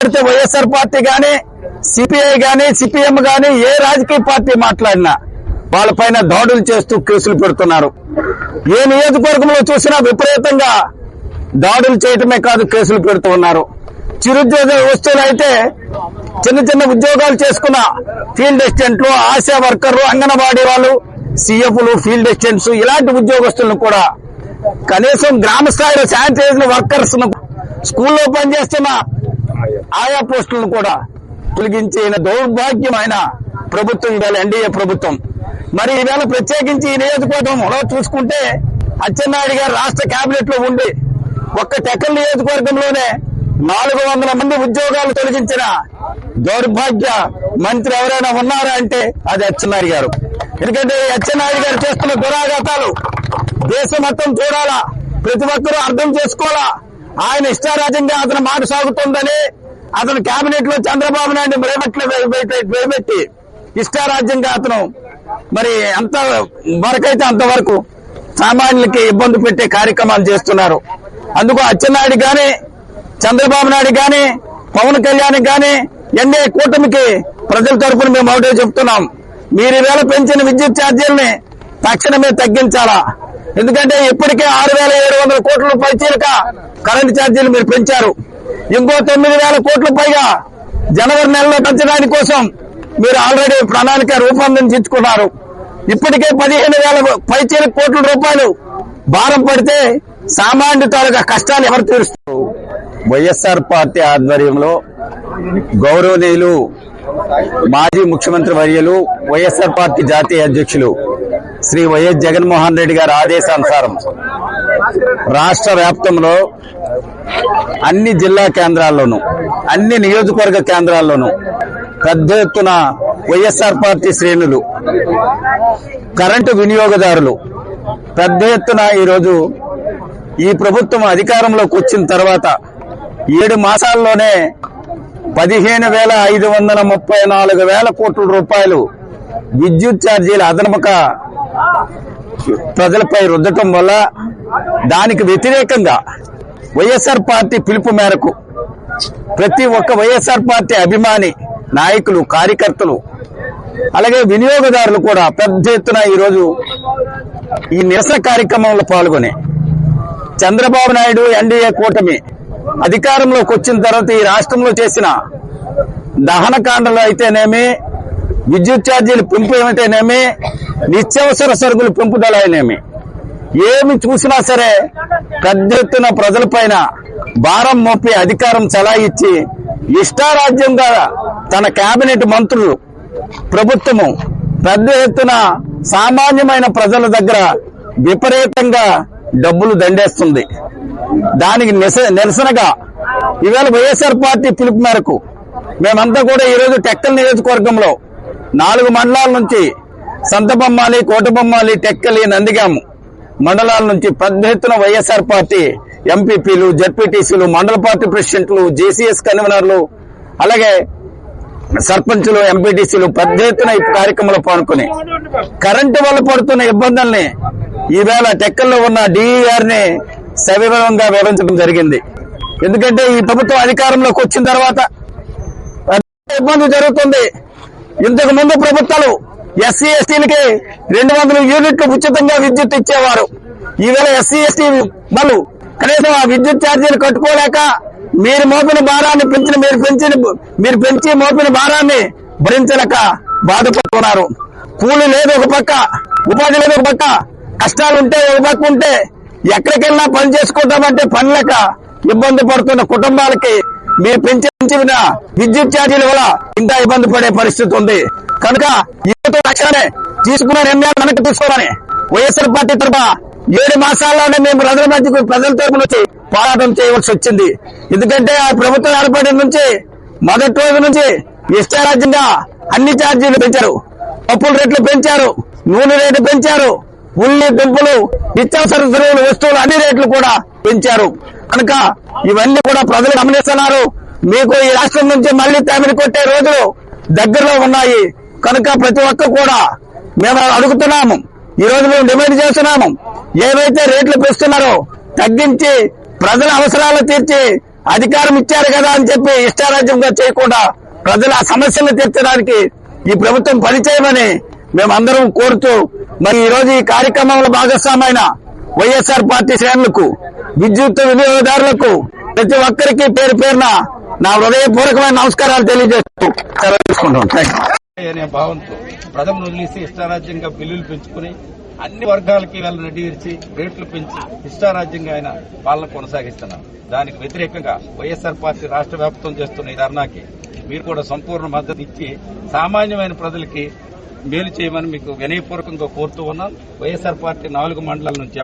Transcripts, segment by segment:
పెడితే YSR party గాని CPI గాని సిపిఎం గాని ఏ రాజకీయ పార్టీ మాట్లాడినా వాళ్ళపైన దాడులు చేస్తూ కేసులు పెడుతున్నారు. ఏ నియోజకవర్గంలో చూసినా విపరీతంగా దాడులు చేయటమే కాదు కేసులు పెడుతూ ఉన్నారు. చిరుద్యోగ వస్తువులు అయితే చిన్న చిన్న ఉద్యోగాలు చేసుకున్న ఫీల్డ్ అసిస్టెంట్లు ఆశా వర్కర్లు అంగన్వాడీ వాళ్ళు సిఎఫ్లు ఫీల్డ్ అసిస్టెంట్స్ ఇలాంటి ఉద్యోగస్తులను కూడా కనీసం గ్రామ స్థాయిలో శానిటైజర్ వర్కర్స్ స్కూల్లో పనిచేస్తున్న ఆయా పోస్టులను కూడా తొలగించిన ఆయన ప్రభుత్వం ఇవాళ ఎన్డీఏ ప్రభుత్వం. మరి ఈవేళ ప్రత్యేకించి ఈ నియోజకవర్గంలో చూసుకుంటే అచ్చెన్నాయుడు గారు రాష్ట్ర కేబినెట్లో ఉండి ఒక్క టెక్కల్ నియోజకవర్గంలోనే నాలుగు వందల మంది ఉద్యోగాలు తొలగించిన దౌర్భాగ్య మంత్రి ఎవరైనా ఉన్నారా అంటే అది అచ్చెన్నాయుడు గారు. ఎందుకంటే అచ్చెన్నాయుడు గారు చేస్తున్న దురాఘాతాలు దేశం మొత్తం చూడాలా ప్రతి ఒక్కరూ అర్థం చేసుకోవాలా ఆయన ఇష్టారాజ్యంగా అతని మాట సాగుతుందని అతను కేబినెట్లో చంద్రబాబు నాయుడు వేయబెట్టి వేయబెట్టి ఇష్టారాజ్యంగా అతను మరి అంత వరకైతే అంతవరకు సామాన్యులకి ఇబ్బంది పెట్టే కార్యక్రమాలు చేస్తున్నారు. అందుకు అచ్చెన్నాయుడు గాని చంద్రబాబు నాయుడు గాని పవన్ కళ్యాణ్ గాని ఎన్డీఏ కూటమికి ప్రజల తరఫున మేము ఒకటే చెప్తున్నాం. మీరు ఈవేళ పెంచిన విద్యుత్ ఛార్జీల్ని తక్షణమే తగ్గించాలా? ఎందుకంటే ఇప్పటికే ఆరు వేల ఏడు వందల కోట్ల పైచీలక కరెంటు ఛార్జీలు మీరు పెంచారు. ఇంకో తొమ్మిది వేల కోట్ల పైగా జనవరి నెలలో పెంచడానికి కోసం మీరు ఆల్రెడీ ప్రణాళిక రూపొందించుకున్నారు. ఇప్పటికే పదిహేను వేల పైచీల కోట్ల రూపాయలు భారం పడితే సామాన్య తాలూకా కష్టాలు ఎవరు తీరుస్తారు? వైఎస్ఆర్ పార్టీ ఆధ్వర్యంలో గౌరవనీయులు మాజీ ముఖ్యమంత్రి వర్యులు వైఎస్ఆర్ పార్టీ జాతీయ అధ్యక్షులు శ్రీ వైఎస్ జగన్మోహన్ రెడ్డి గారి ఆదేశానుసారం రాష్ట్ర వ్యాప్తంలో అన్ని జిల్లా కేంద్రాల్లోనూ అన్ని నియోజకవర్గ కేంద్రాల్లోనూ పెద్ద ఎత్తున వైఎస్ఆర్ పార్టీ శ్రేణులు కరెంటు వినియోగదారులు పెద్ద ఎత్తున ఈరోజు ఈ ప్రభుత్వం అధికారంలోకి వచ్చిన తర్వాత ఏడు మాసాల్లోనే పదిహేను వేల ఐదు వందల ముప్పై నాలుగు వేల కోట్ల రూపాయలు విద్యుత్ ఛార్జీల అదనముక ప్రజలపై రుద్దటం వల్ల దానికి వ్యతిరేకంగా వైఎస్ఆర్ పార్టీ పిలుపు మేరకు ప్రతి ఒక్క వైఎస్ఆర్ పార్టీ అభిమాని నాయకులు కార్యకర్తలు అలాగే వినియోగదారులు కూడా పెద్ద ఎత్తున ఈరోజు ఈ నిరసన కార్యక్రమంలో పాల్గొని చంద్రబాబు నాయుడు ఎన్డీఏ కూటమి అధికారంలోకి వచ్చిన తర్వాత ఈ రాష్ట్రంలో చేసిన దహనకాండలు అయితేనేమి విద్యుత్ ఛార్జీలు పెంపు ఏమిటేనేమి నిత్యావసర సరుకులు పెంపుదల అయినేమి ఏమి చూసినా సరే పెద్ద ఎత్తున ప్రజలపైన భారం మోపి అధికారం చలాయిచ్చి ఇష్టారాజ్యంగా తన కేబినెట్ మంత్రులు ప్రభుత్వము పెద్ద ఎత్తున సామాన్యమైన ప్రజల దగ్గర విపరీతంగా డబ్బులు దండేస్తుంది. దానికి నిస- నిరసనగా ఈవేళ వైఎస్ఆర్ పార్టీ పిలుపు మేరకు మేమంతా కూడా ఈరోజు టెక్కల్ నియోజకవర్గంలో నాలుగు మండలాల నుంచి సంతబొమ్మాలి కోటబొమ్మాలి టెక్కలి నందిగాము మండలాల నుంచి పెద్ద ఎత్తున వైఎస్ఆర్ పార్టీ ఎంపీపీలు జడ్పీటీసీలు మండల పార్టీ ప్రెసిడెంట్లు జేసీఎస్ కన్వీనర్లు అలాగే సర్పంచులు ఎంపీటీసీలు పెద్ద ఎత్తున ఈ కార్యక్రమంలో పాల్గొని కరెంటు వల్ల పడుతున్న ఇబ్బందుల్ని ఈవేళ టెక్కల్లో ఉన్న డిఈఆర్ని సవివరంగా వివరించడం జరిగింది. ఎందుకంటే ఈ ప్రభుత్వం అధికారంలోకి వచ్చిన తర్వాత ఇబ్బంది జరుగుతుంది. ఇంతకు ముందు ప్రభుత్వాలు ఎస్సీ ఎస్టీలకి రెండు వందల యూనిట్లు ఉచితంగా విద్యుత్ ఇచ్చేవారు. ఈవేళ ఎస్సీ ఎస్టీ వాళ్ళు కనీసం ఆ విద్యుత్ ఛార్జీలు కట్టుకోలేక మీరు మోపిన భారాన్ని పెంచిన మీరు పెంచిన మీరు పెంచి మోపిన భారాన్ని భరించలేక బాధపడుతున్నారు. కూలి లేదు ఒక పక్క ఉపాధి లేదు ఒక పక్క కష్టాలుంటే ఒక పక్క ఉంటే ఎక్కడికెళ్ళినా పని చేసుకుంటామంటే పని ఇబ్బంది పడుతున్న కుటుంబాలకి మీరు పెంచిన విద్యుత్ ఛార్జీల వల్ల ఇంకా ఇబ్బంది పడే పరిస్థితి ఉంది. కనుక యువత లక్ష్యాన్ని తీసుకున్న నిర్ణయాలు వెనక్కి తీసుకోవాలని వైఎస్ఆర్ పార్టీ తరఫున ఏడు మాసాల్లోనే మేము ప్రజల మధ్యకు ప్రజల తరఫున వచ్చి పోరాటం చేయవలసి వచ్చింది. ఎందుకంటే ఆ ప్రభుత్వం ఏర్పడిన నుంచి మొదటి రోజు నుంచి ఇష్టారాజ్యంగా అన్ని ఛార్జీలు పెంచారు. పప్పుల రేట్లు పెంచారు నూనె రేట్లు పెంచారు ఉల్లి దుంపలు నిత్యావసర సరుకులు వస్తువులు అన్ని రేట్లు కూడా పెంచారు. కనుక ఇవన్నీ కూడా ప్రజలు గమనిస్తున్నారు. మీకు ఈ రాష్ట్రం నుంచి మళ్ళీ తమిడి కొట్టే రోజులు దగ్గరలో ఉన్నాయి. కనుక ప్రతి ఒక్క కూడా మేము అడుగుతున్నాము. ఈ రోజు మేము డిమాండ్ చేస్తున్నాము. ఏవైతే రేట్లు పెంచుతున్నారో తగ్గించి ప్రజల అవసరాలు తీర్చి అధికారం ఇచ్చారు కదా అని చెప్పి ఇష్టారాజ్యంగా చేయకుండా ప్రజల సమస్యలు తీర్చడానికి ఈ ప్రభుత్వం పనిచేయమని మేమందరం కోరుతూ మరి ఈ రోజు ఈ కార్యక్రమంలో భాగస్వామైన వైఎస్ఆర్ పార్టీ శ్రేణులకు విద్యుత్ వినియోగదారులకు ప్రతి ఒక్కరికి పేరు పేరున నా హృదయపూర్వకమైన నమస్కారాలు తెలియజేస్తూ సెలవు అనే భావంతో ప్రజలను వదిలేసి ఇష్టారాజ్యంగా బిల్లులు పెంచుకుని అన్ని వర్గాలకి వాళ్ళని తీర్చి రేట్లు పెంచి ఇష్టారాజ్యంగా ఆయన పాలన కొనసాగిస్తున్నారు. దానికి వ్యతిరేకంగా వైఎస్ఆర్ పార్టీ రాష్ట్ర వ్యాప్తం చేస్తున్న ఈ ధర్నాకి మీరు కూడా సంపూర్ణ మద్దతు ఇచ్చి సామాన్యమైన ప్రజలకి మేలు చేయమని మీకు వినయపూర్వకంగా కోరుతూ ఉన్నాను వైఎస్ఆర్ పార్టీ నాలుగు మండలాల నుంచి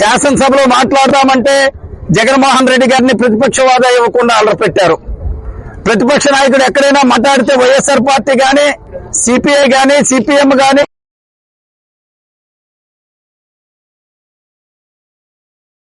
శాసనసభలో మాట్లాడదామంటే జగన్మోహన్ రెడ్డి గారిని ప్రతిపక్ష వాదా ఇవ్వకుండా అల్లరి పెట్టారు. ప్రతిపక్ష నాయకుడు ఎక్కడైనా మాట్లాడితే వైఎస్ఆర్ పార్టీ గాని సిపిఐ గాని సిపిఎం గాని